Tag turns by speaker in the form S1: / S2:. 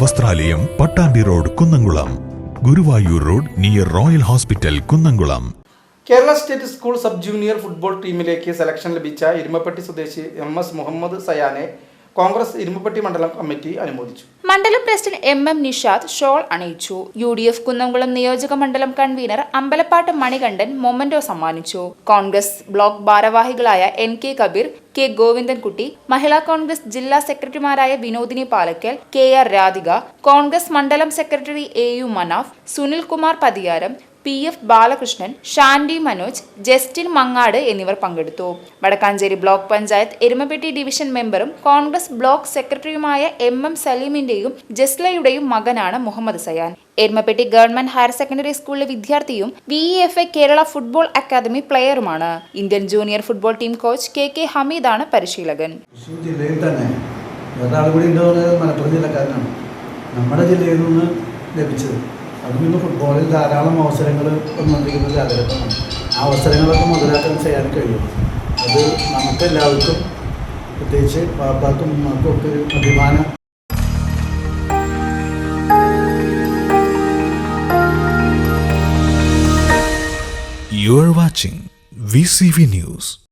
S1: വസ്ത്രാലയം Pattambi road Kunnamkulam. Guruvayur road near royal hospital Kunnamkulam.
S2: Kerala state school sub junior football ടീമിലേക്ക് selection ലഭിച്ച ഇരുമപ്പെട്ടി സ്വദേശി M S Muhammad സയാനെ കോൺഗ്രസ് ഇരുമപ്പെട്ടി മണ്ഡലം committee അനുമോദിച്ചു.
S3: മണ്ഡലം president M M Nishad shawl അണിയിച്ചു. U D F Kunnamkulam നിയോജക മണ്ഡലം കൺവീനർ അമ്പലപ്പാട്ട് മണികണ്ഠൻ മൊമന്റോ സമ്മാനിച്ചു. കോൺഗ്രസ് ബ്ലോക്ക് ഭാരവാഹികളായ N K Kabeer K Govindankutty Mahila Congress ജില്ലാ സെക്രട്ടറിമാരായ വിനോദിനി പാലക്കൽ കെ ആർ രാധിക കോൺഗ്രസ് മണ്ഡലം secretary A U Manaf Sunil Kumar Pathiyaram P F Balakrishnan Shandy Manoj Justin Mangad എന്നിവർ പങ്കെടുത്തു. Vadakkanchery block panchayat Erumapetty division മെമ്പറും കോൺഗ്രസ് ബ്ലോക്ക് സെക്രട്ടറിയുമായ എം എം സലീമിന്റെയും ജസ്ലയുടെയും മകനാണ് Muhammad Sayan. Erumappetty government higher secondary സ്കൂളിലെ വിദ്യാർത്ഥിയും V F A Kerala football academy പ്ലെയറുമാണ്. Indian junior football team coach K K ഹമീദാണ് പരിശീലകൻ.
S4: ജില്ലയിൽ തന്നെ. വേറൊരാൾ കൂടി മലപ്പുറം ജില്ലക്കാരനാണ്. നമ്മുടെ ജില്ലയിൽ നിന്ന് ലഭിച്ചത്. അതും ഇന്ന് ഫുട്ബോളിൽ ധാരാളം അവസരങ്ങൾ വന്നിരിക്കുന്നത് കാലഘട്ടമാണ്. ആ അവസരങ്ങളൊക്കെ മുതലാക്കാൻ ചെയ്യാൻ കഴിയും. അത് നമുക്കെല്ലാവർക്കും പ്രത്യേകിച്ച് പാപ്പാക്കും ഉമ്മാക്കും ഒക്കെ ഒരു അഭിമാനം.
S1: You are watching VCV News.